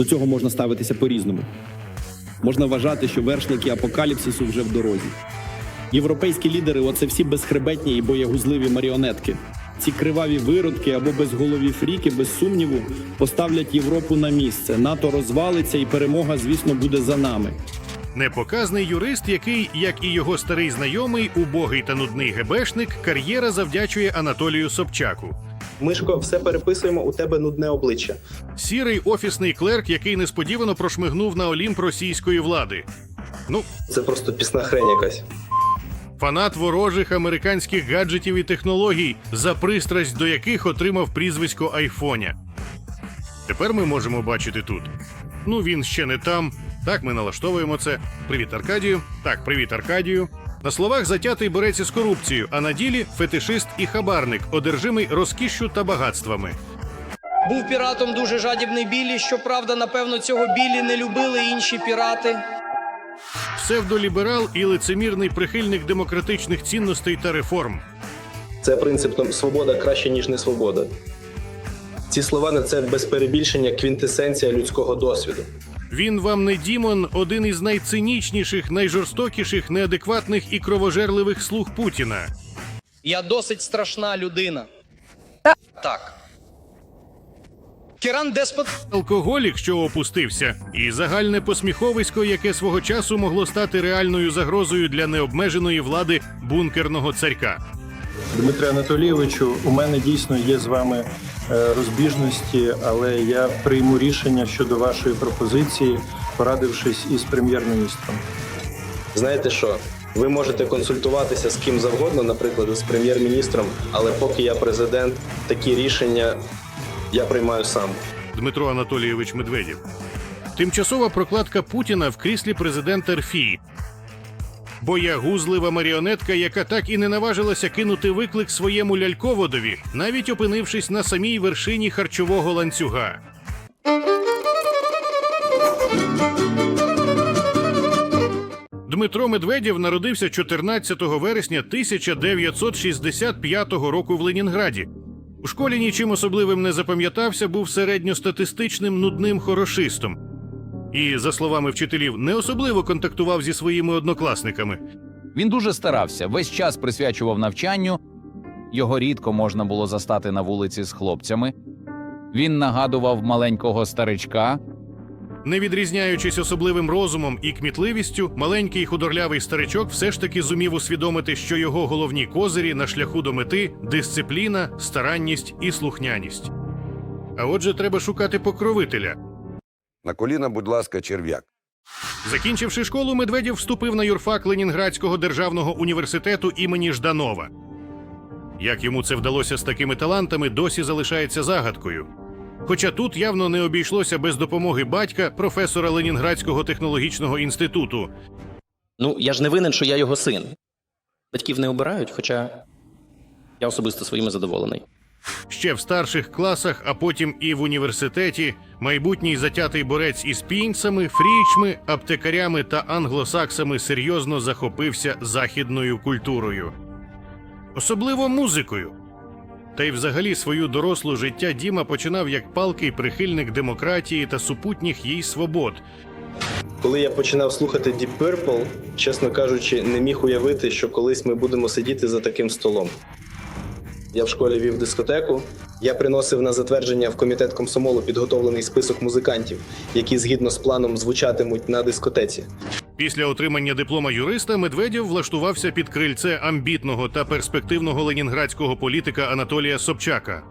До цього можна ставитися по-різному. Можна вважати, що вершники апокаліпсису вже в дорозі. Європейські лідери оце всі безхребетні і боягузливі маріонетки. Ці криваві виродки або безголові фріки, без сумніву, поставлять Європу на місце. НАТО розвалиться, і перемога, звісно, буде за нами. Непоказний юрист, який, як і його старий знайомий, убогий та нудний гебешник, кар'єра завдячує Анатолію Собчаку. Мишко, все переписуємо у тебе нудне обличчя. Сірий офісний клерк, який несподівано прошмигнув на олімп російської влади. Ну, Це просто пісна хрень якась. фанат ворожих американських гаджетів і технологій, за пристрасть до яких отримав прізвисько Айфоня. Тепер ми можемо бачити тут. Ну, він ще не там. Так, ми налаштовуємо це. Привіт, Аркадію. Так, привіт, Аркадію. На словах затятий бореться з корупцією, а на ділі фетишист і хабарник, одержимий розкішшю та багатствами. Був піратом дуже жадібний Біллі. Щоправда, напевно, цього Біллі не любили інші пірати. Псевдоліберал і лицемірний прихильник демократичних цінностей та реформ. Це принцип свобода краще, ніж не свобода. Ці слова на це без перебільшення квінтесенція людського досвіду. Він вам не Дімон, один із найцинічніших, найжорстокіших, неадекватних і кровожерливих слуг Путіна. Я досить страшна людина. Так. Кіран Деспот Алкоголік, що опустився, і загальне посміховисько, яке свого часу могло стати реальною загрозою для необмеженої влади бункерного царька. Дмитре Анатолійовичу, у мене дійсно є з вами е, розбіжності, але я прийму рішення щодо вашої пропозиції, порадившись із прем'єр-міністром. Знаєте що? Ви можете консультуватися з ким завгодно, наприклад, з прем'єр-міністром, але поки я президент, такі рішення я приймаю сам. Дмитро Анатолійович Медведєв. Тимчасова прокладка Путіна в кріслі президента РФІ. Боягузлива маріонетка, яка так і не наважилася кинути виклик своєму ляльководові, навіть опинившись на самій вершині харчового ланцюга. Дмитро Медведєв народився 14 вересня 1965 року в Ленінграді. У школі нічим особливим не запам'ятався, був середньостатистичним нудним хорошистом. І, за словами вчителів, не особливо контактував зі своїми однокласниками. Він дуже старався, весь час присвячував навчанню. Його рідко можна було застати на вулиці з хлопцями. Він нагадував маленького старичка, Не відрізняючись особливим розумом і кмітливістю, маленький худорлявий старичок все ж таки зумів усвідомити, що його головні козирі на шляху до мети дисципліна, старанність і слухняність. А отже, треба шукати покровителя. На коліна, будь ласка, черв'як. Закінчивши школу, Медведєв вступив на юрфак Ленінградського державного університету імені Жданова. Як йому це вдалося з такими талантами, досі залишається загадкою. Хоча тут явно не обійшлося без допомоги батька, професора Ленінградського технологічного інституту. Ну, я ж не винен, що я його син. Батьків не обирають, хоча я особисто своїми задоволений. Ще в старших класах, а потім і в університеті, майбутній затятий борець із пінцями, фрічми, аптекарями та англосаксами серйозно захопився західною культурою, особливо музикою. Та й взагалі свою дорослу життя Діма починав як палкий прихильник демократії та супутніх їй свобод. Коли я починав слухати Deep Purple, чесно кажучи, не міг уявити, що колись ми будемо сидіти за таким столом. Я в школі вів дискотеку. Я приносив на затвердження в комітет комсомолу підготовлений список музикантів, які згідно з планом звучатимуть на дискотеці. Після отримання диплома юриста Медведєв влаштувався під крильце амбітного та перспективного ленінградського політика Анатолія Собчака.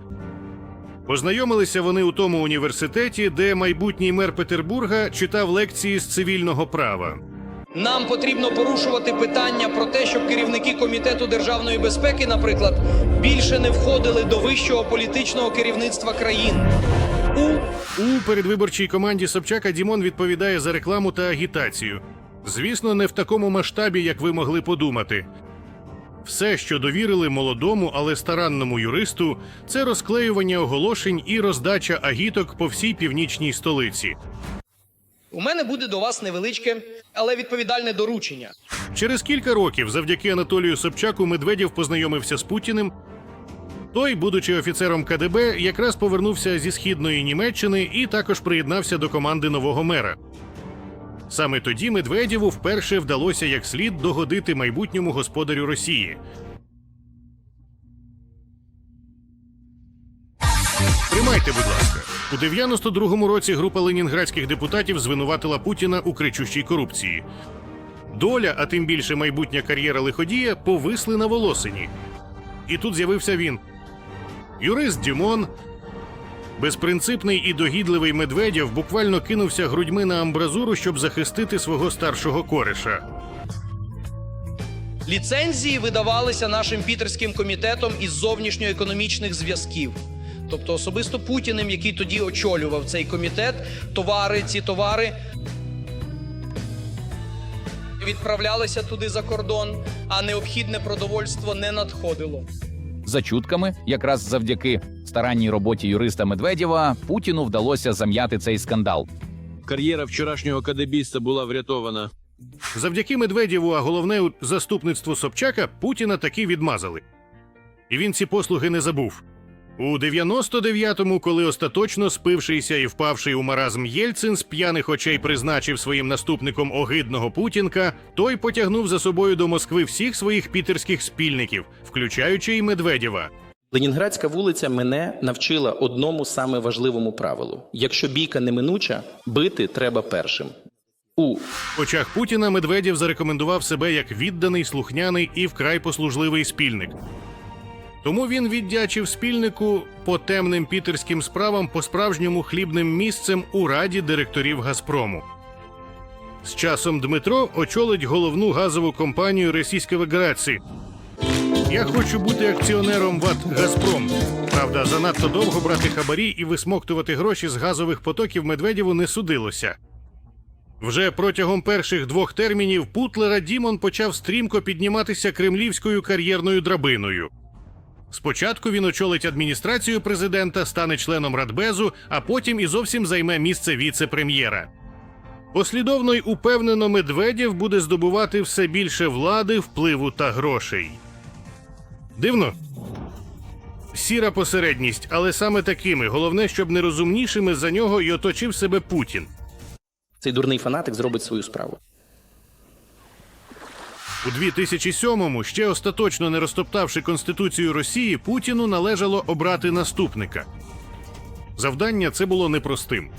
Познайомилися вони у тому університеті, де майбутній мер Петербурга читав лекції з цивільного права. Нам потрібно порушувати питання про те, щоб керівники комітету державної безпеки, наприклад, більше не входили до вищого політичного керівництва країн. У У передвиборчій команді Собчака Дімон відповідає за рекламу та агітацію. Звісно, не в такому масштабі, як ви могли подумати. Все, що довірили молодому, але старанному юристу, це розклеювання оголошень і роздача агіток по всій північній столиці. у мене буде до вас невеличке, але відповідальне доручення. Через кілька років, завдяки Анатолію Собчаку, Медведєв познайомився з Путіним Той, будучи офіцером КДБ, якраз повернувся зі східної Німеччини і також приєднався до команди нового мера. Саме тоді Медведєву вперше вдалося як слід догодити майбутньому господарю Росії. Тримайте, будь ласка. У 92-му році група ленінградських депутатів звинуватила Путіна у кричущій корупції. Доля, а тим більше майбутня кар'єра лиходія, повисли на волосині. І тут з'явився він. Юрист Дюмон, безпринципний і догідливий Медведєв буквально кинувся грудьми на амбразуру, щоб захистити свого старшого кореша. Ліцензії видавалися нашим пітерським комітетом із зовнішньоекономічних зв'язків. Тобто особисто Путіним, який тоді очолював цей комітет, товари, ці товари відправлялися туди за кордон, а необхідне продовольство не надходило. За чутками, якраз завдяки старанній роботі юриста Медведєва, Путіну вдалося зам'яти цей скандал. Кар'єра вчорашнього кадебіста була врятована. Завдяки Медведєву, а головне заступництву Собчака, Путіна таки відмазали. І він ці послуги не забув. У 99-му, коли остаточно спившийся і впавший у маразм Єльцин з п'яних очей призначив своїм наступником огидного Путінка, той потягнув за собою до Москви всіх своїх пітерських спільників, включаючи і Медведєва. Ленінградська вулиця мене навчила одному саме важливому правилу: якщо бійка неминуча, бити треба першим. У очах Путіна Медведєв зарекомендував себе як відданий, слухняний і вкрай послужливий спільник. Тому він віддячив спільнику по темним пітерським справам по справжньому хлібним місцем у раді директорів Газпрому. З часом Дмитро очолить головну газову компанію Російської Федерації. Я хочу бути акціонером ВАТ Газпром. Правда, занадто довго брати хабарі і висмоктувати гроші з газових потоків Медведєву не судилося. Вже протягом перших двох термінів Путлера Дімон почав стрімко підніматися кремлівською кар'єрною драбиною. Спочатку він очолить адміністрацію президента, стане членом Радбезу, а потім і зовсім займе місце віце-прем'єра. Послідовно й упевнено Медведєв буде здобувати все більше влади, впливу та грошей. Дивно. Сіра посередність, але саме такими, головне, щоб нерозумнішими за нього й оточив себе Путін. цей дурний фанатик зробить свою справу. У 2007-му, ще остаточно не розтоптавши Конституцію Росії, Путіну належало обрати наступника. Завдання це було непростим.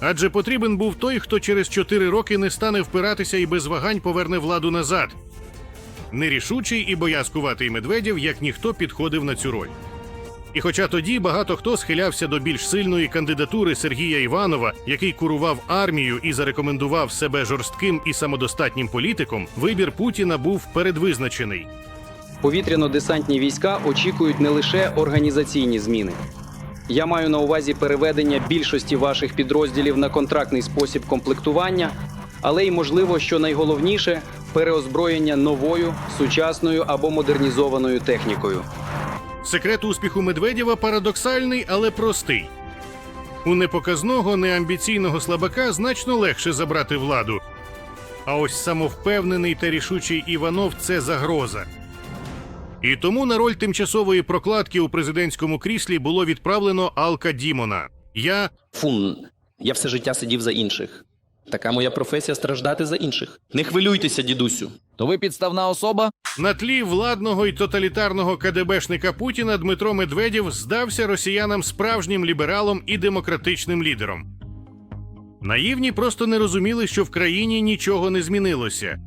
Адже потрібен був той, хто через 4 роки не стане впиратися і без вагань поверне владу назад. Нерішучий і боязкуватий Медведєв, як ніхто, підходив на цю роль. І хоча тоді багато хто схилявся до більш сильної кандидатури Сергія Іванова, який курував армію і зарекомендував себе жорстким і самодостатнім політиком, вибір Путіна був передвизначений. Повітряно-десантні війська очікують не лише організаційні зміни. Я маю на увазі переведення більшості ваших підрозділів на контрактний спосіб комплектування, але й можливо, що найголовніше переозброєння новою, сучасною або модернізованою технікою. Секрет успіху Медведєва парадоксальний, але простий. У непоказного, неамбіційного слабака значно легше забрати владу. А ось самовпевнений та рішучий Іванов це загроза. І тому на роль тимчасової прокладки у президентському кріслі було відправлено Алка Дімона. Я Фун, я все життя сидів за інших. Така моя професія страждати за інших. Не хвилюйтеся, дідусю. То ви підставна особа? на тлі владного і тоталітарного КДБшника Путіна Дмитро Медведєв здався росіянам справжнім лібералом і демократичним лідером. Наївні просто не розуміли, що в країні нічого не змінилося.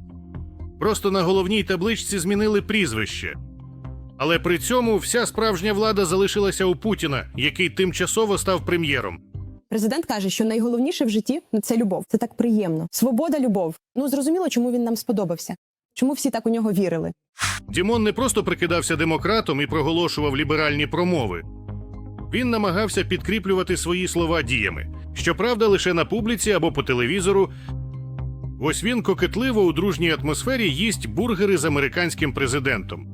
Просто на головній табличці змінили прізвище. Але при цьому вся справжня влада залишилася у Путіна, який тимчасово став прем'єром. Президент каже, що найголовніше в житті це любов. Це так приємно. Свобода, любов. Ну зрозуміло, чому він нам сподобався. Чому всі так у нього вірили? Дімон не просто прикидався демократом і проголошував ліберальні промови. Він намагався підкріплювати свої слова діями. Щоправда, лише на публіці або по телевізору. Ось він кокетливо у дружній атмосфері їсть бургери з американським президентом.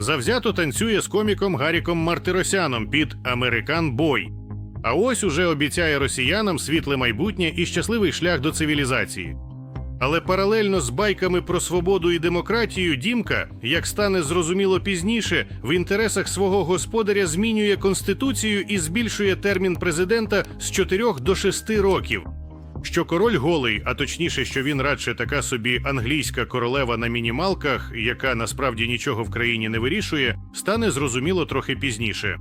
Завзято танцює з коміком Гаріком Мартиросяном під Американ Бой. А ось уже обіцяє росіянам світле майбутнє і щасливий шлях до цивілізації. Але паралельно з байками про свободу і демократію Дімка, як стане зрозуміло пізніше, в інтересах свого господаря змінює конституцію і збільшує термін президента з 4 до 6 років. Що король голий, а точніше, що він радше така собі англійська королева на мінімалках, яка насправді нічого в країні не вирішує, стане зрозуміло трохи пізніше.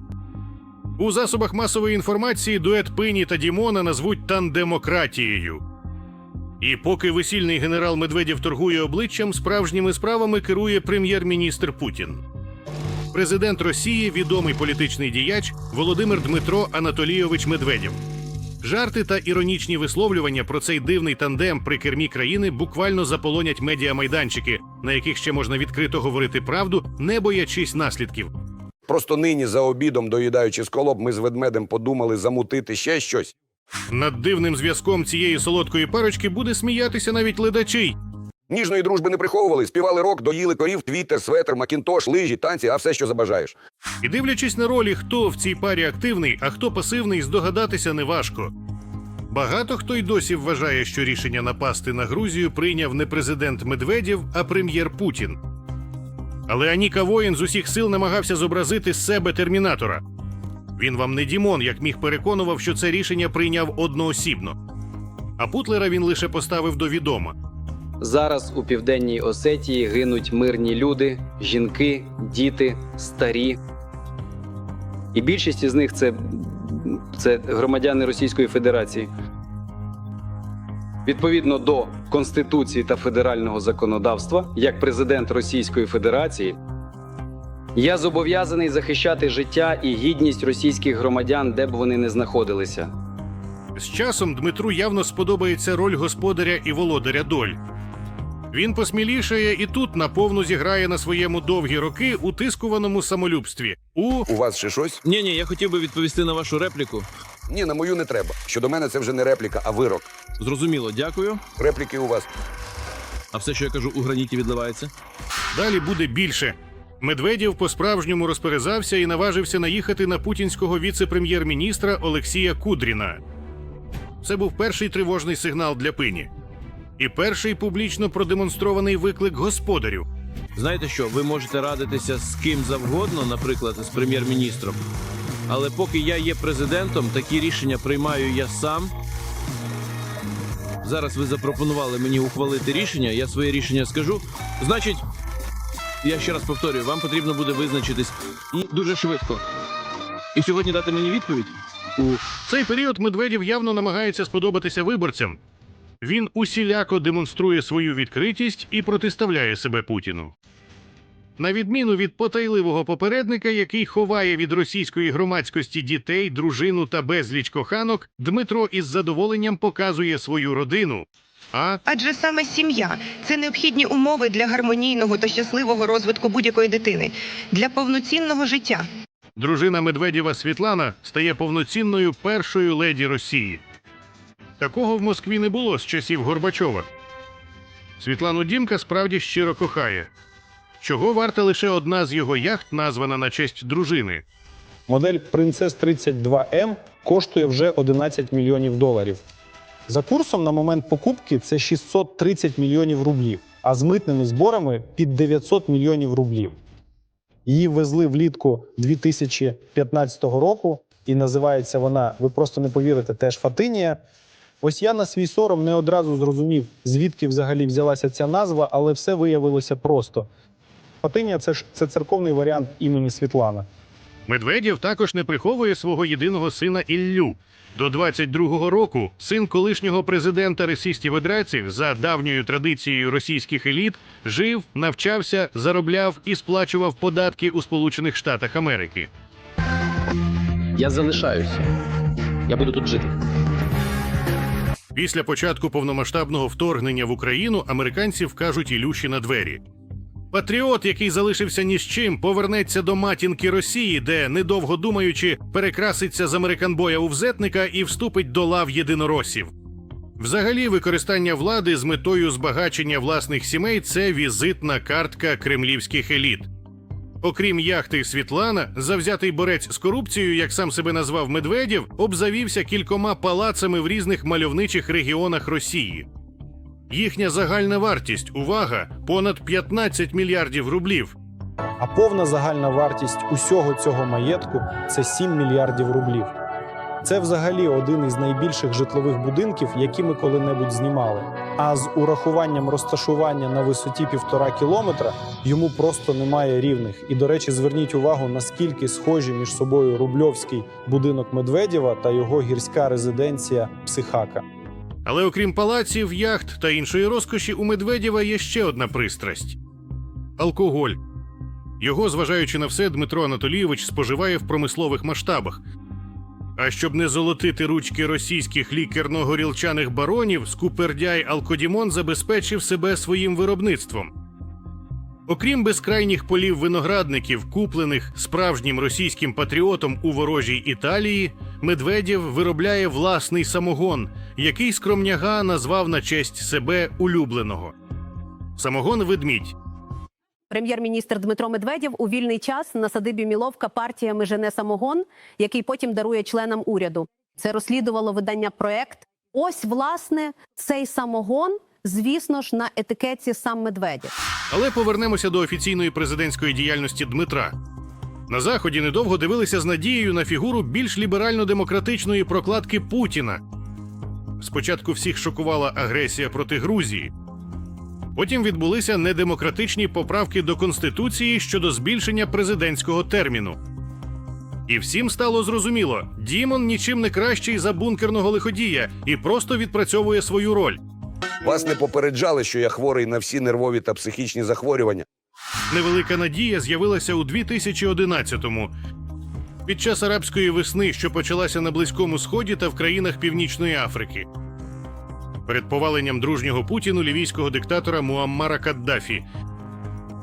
У засобах масової інформації дует Пині та Дімона назвуть тандемократією. І поки весільний генерал Медведєв торгує обличчям, справжніми справами керує прем'єр-міністр Путін. Президент Росії, відомий політичний діяч Володимир Дмитро Анатолійович Медведєв. Жарти та іронічні висловлювання про цей дивний тандем при кермі країни буквально заполонять медіамайданчики, на яких ще можна відкрито говорити правду, не боячись наслідків. Просто нині за обідом, доїдаючи сколоп, ми з ведмедем подумали замутити ще щось. Над дивним зв'язком цієї солодкої парочки буде сміятися навіть ледачий. Ніжної дружби не приховували, співали рок, доїли корів, твіттер, светр, макінтош, лижі, танці, а все, що забажаєш. І дивлячись на ролі, хто в цій парі активний, а хто пасивний, здогадатися неважко. Багато хто й досі вважає, що рішення напасти на Грузію прийняв не президент Медведєв, а прем'єр Путін. Але Аніка Воїн з усіх сил намагався зобразити з себе термінатора. Він вам не Дімон, як міг переконував, що це рішення прийняв одноосібно. А Путлера він лише поставив до відома. Зараз у південній Осетії гинуть мирні люди, жінки, діти, старі. І більшість із них це, це громадяни Російської Федерації. Відповідно до Конституції та федерального законодавства, як президент Російської Федерації, я зобов'язаний захищати життя і гідність російських громадян, де б вони не знаходилися. З часом Дмитру явно сподобається роль господаря і володаря доль. Він посмілішає і тут наповну зіграє на своєму довгі роки утискуваному самолюбстві. У У вас ще щось? Ні, ні, я хотів би відповісти на вашу репліку. Ні, на мою не треба. Щодо мене це вже не репліка, а вирок. Зрозуміло, дякую. Репліки у вас. А все, що я кажу, у граніті відливається. далі буде більше. Медведєв по-справжньому розперезався і наважився наїхати на путінського віце-прем'єр-міністра Олексія Кудріна. Це був перший тривожний сигнал для пині. І перший публічно продемонстрований виклик господарю. Знаєте що, ви можете радитися з ким завгодно, наприклад, з прем'єр-міністром. Але поки я є президентом, такі рішення приймаю я сам. Зараз ви запропонували мені ухвалити рішення, я своє рішення скажу. Значить, я ще раз повторюю, вам потрібно буде визначитись і дуже швидко. І сьогодні дати мені відповідь. У цей період Медведєв явно намагається сподобатися виборцям. Він усіляко демонструє свою відкритість і протиставляє себе Путіну. На відміну від потайливого попередника, який ховає від російської громадськості дітей, дружину та безліч коханок, Дмитро із задоволенням показує свою родину. А Адже саме сім'я це необхідні умови для гармонійного та щасливого розвитку будь-якої дитини, для повноцінного життя. дружина Медведєва Світлана стає повноцінною першою леді Росії. Такого в Москві не було з часів Горбачова. Світлану Дімка справді щиро кохає. Чого варта лише одна з його яхт, названа на честь дружини. Модель Princess 32M коштує вже 11 мільйонів доларів. За курсом на момент покупки це 630 мільйонів рублів, а з митними зборами під 900 мільйонів рублів. Її везли влітку 2015 року, і називається вона, ви просто не повірите, теж Фатинія. Ось я на свій сором не одразу зрозумів, звідки взагалі взялася ця назва, але все виявилося просто. Фатинія це ж це церковний варіант імені Світлана. Медведєв також не приховує свого єдиного сина Іллю. До 22-го року син колишнього президента Російської Федерації за давньою традицією російських еліт жив, навчався, заробляв і сплачував податки у Сполучених Штатах Америки. Я залишаюся. Я буду тут жити. Після початку повномасштабного вторгнення в Україну американці вкажуть Ілюші на двері. Патріот, який залишився ні з чим, повернеться до матінки Росії, де, недовго думаючи, перекраситься з американбоя у взетника і вступить до лав єдиноросів. Взагалі, використання влади з метою збагачення власних сімей це візитна картка кремлівських еліт. Окрім яхти Світлана, завзятий борець з корупцією, як сам себе назвав Медведєв, обзавівся кількома палацами в різних мальовничих регіонах Росії. Їхня загальна вартість увага понад 15 мільярдів рублів. А повна загальна вартість усього цього маєтку це 7 мільярдів рублів. Це взагалі один із найбільших житлових будинків, які ми коли-небудь знімали. А з урахуванням розташування на висоті півтора кілометра йому просто немає рівних. І, до речі, зверніть увагу, наскільки схожі між собою рубльовський будинок Медведєва та його гірська резиденція Психака. Але окрім палаців, яхт та іншої розкоші, у Медведєва є ще одна пристрасть алкоголь. Його, зважаючи на все, Дмитро Анатолійович споживає в промислових масштабах. А щоб не золотити ручки російських лікерно-горілчаних баронів, скупердяй Алкодімон забезпечив себе своїм виробництвом. Окрім безкрайніх полів виноградників, куплених справжнім російським патріотом у ворожій Італії, Медведєв виробляє власний самогон, який скромняга назвав на честь себе улюбленого. Самогон ведмідь. Прем'єр-міністр Дмитро Медведєв у вільний час на садибі Міловка партіями жене самогон, який потім дарує членам уряду. Це розслідувало видання проект. Ось власне цей самогон, звісно ж, на етикетці сам Медведєв. Але повернемося до офіційної президентської діяльності Дмитра. На заході недовго дивилися з надією на фігуру більш ліберально-демократичної прокладки Путіна. Спочатку всіх шокувала агресія проти Грузії. Потім відбулися недемократичні поправки до конституції щодо збільшення президентського терміну. І всім стало зрозуміло, Дімон нічим не кращий за бункерного лиходія і просто відпрацьовує свою роль. Вас не попереджали, що я хворий на всі нервові та психічні захворювання. Невелика надія з'явилася у 2011-му. Під час арабської весни, що почалася на Близькому Сході та в країнах Північної Африки. Перед поваленням дружнього Путіну лівійського диктатора Муаммара Каддафі.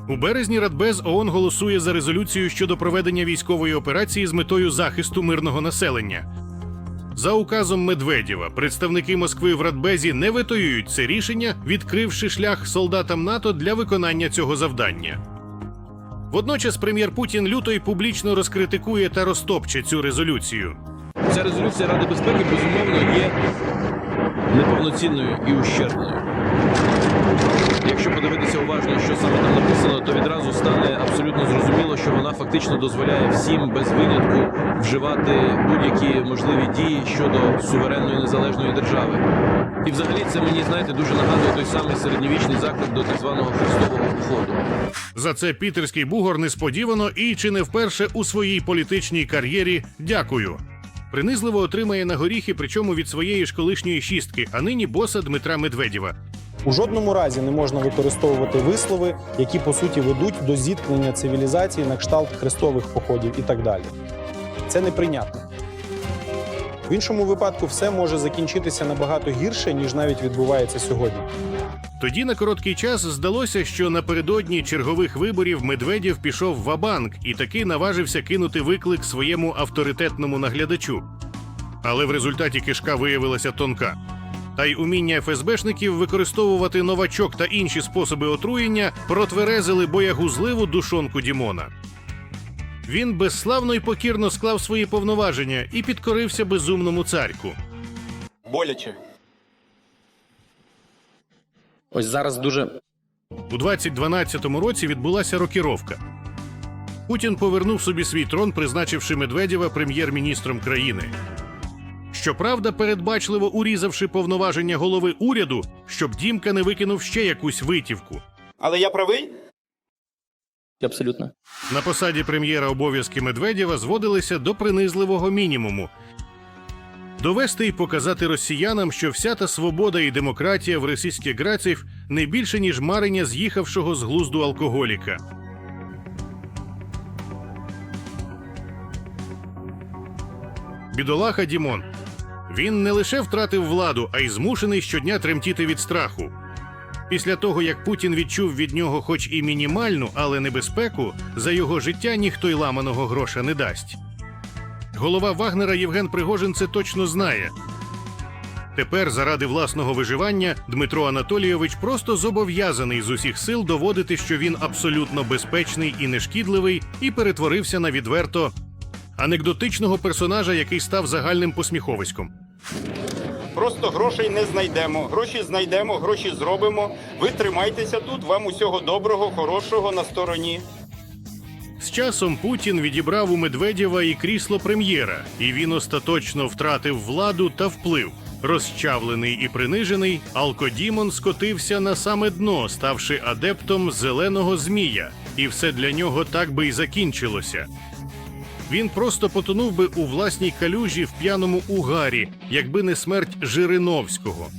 У березні Радбез ООН голосує за резолюцію щодо проведення військової операції з метою захисту мирного населення. За указом Медведєва, представники Москви в Радбезі не витоюють це рішення, відкривши шлях солдатам НАТО для виконання цього завдання. Водночас прем'єр Путін люто й публічно розкритикує та розтопче цю резолюцію. Ця резолюція Ради безпеки безумовно є неповноцінною і ущербною. Якщо подивитися уважно, що саме там написано, то відразу стане абсолютно зрозуміло, що вона фактично дозволяє всім без винятку вживати будь-які можливі дії щодо суверенної незалежної держави. І взагалі це мені, знаєте, дуже нагадує той самий середньовічний заклик до так званого хрестового походу. За це пітерський бугор несподівано і чи не вперше у своїй політичній кар'єрі дякую. Принизливо отримає на горіхи, причому від своєї ж колишньої шістки, а нині боса Дмитра Медведєва. У жодному разі не можна використовувати вислови, які по суті ведуть до зіткнення цивілізації на кшталт хрестових походів і так далі. Це неприйнятно. В іншому випадку все може закінчитися набагато гірше, ніж навіть відбувається сьогодні. Тоді на короткий час здалося, що напередодні чергових виборів Медведєв пішов в Абанк і таки наважився кинути виклик своєму авторитетному наглядачу. Але в результаті кишка виявилася тонка. Та й уміння ФСБшників використовувати новачок та інші способи отруєння протверезили боягузливу душонку Дімона. Він безславно й покірно склав свої повноваження і підкорився безумному царьку. Боляче. Ось зараз дуже У 2012 році відбулася рокіровка. Путін повернув собі свій трон, призначивши Медведєва прем'єр-міністром країни. Щоправда, передбачливо урізавши повноваження голови уряду, щоб Дімка не викинув ще якусь витівку. Але я правий? абсолютно. На посаді прем'єра обов'язки Медведєва зводилися до принизливого мінімуму. Довести і показати росіянам, що вся та свобода і демократія в російських граців не більше, ніж марення з'їхавшого з глузду алкоголіка. Бідолаха Дімон. Він не лише втратив владу, а й змушений щодня тремтіти від страху. Після того, як Путін відчув від нього хоч і мінімальну, але небезпеку, за його життя ніхто й ламаного гроша не дасть. Голова Вагнера Євген Пригожин це точно знає. Тепер, заради власного виживання, Дмитро Анатолійович просто зобов'язаний з усіх сил доводити, що він абсолютно безпечний і нешкідливий, і перетворився на відверто анекдотичного персонажа, який став загальним посміховиськом. Просто грошей не знайдемо. Гроші знайдемо, гроші зробимо. Ви тримайтеся тут. Вам усього доброго, хорошого на стороні. З часом Путін відібрав у Медведєва і крісло прем'єра, і він остаточно втратив владу та вплив. Розчавлений і принижений, Алкодімон скотився на саме дно, ставши адептом зеленого змія, і все для нього так би й закінчилося. Він просто потонув би у власній калюжі в п'яному угарі, якби не смерть Жириновського.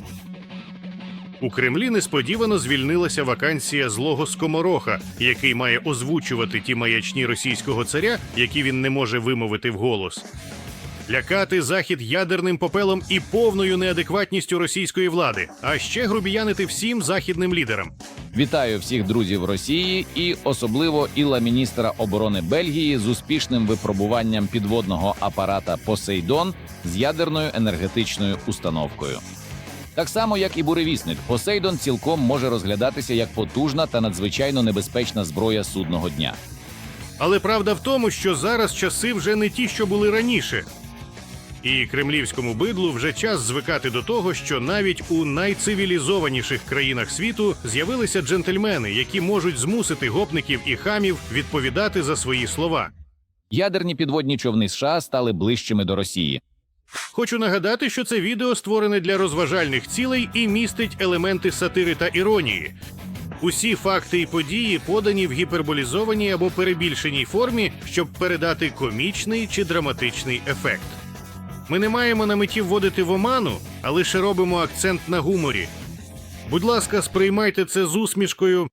У Кремлі несподівано звільнилася вакансія злого скомороха, який має озвучувати ті маячні російського царя, які він не може вимовити вголос. Лякати захід ядерним попелом і повною неадекватністю російської влади, а ще грубіянити всім західним лідерам. Вітаю всіх друзів Росії і особливо іла міністра оборони Бельгії з успішним випробуванням підводного апарата Посейдон з ядерною енергетичною установкою. Так само, як і буревісник, Посейдон цілком може розглядатися як потужна та надзвичайно небезпечна зброя судного дня. Але правда в тому, що зараз часи вже не ті, що були раніше. І кремлівському бидлу вже час звикати до того, що навіть у найцивілізованіших країнах світу з'явилися джентльмени, які можуть змусити гопників і хамів відповідати за свої слова. Ядерні підводні човни США стали ближчими до Росії. Хочу нагадати, що це відео створене для розважальних цілей і містить елементи сатири та іронії. Усі факти і події подані в гіперболізованій або перебільшеній формі, щоб передати комічний чи драматичний ефект. Ми не маємо на меті вводити в оману, а лише робимо акцент на гуморі. Будь ласка, сприймайте це з усмішкою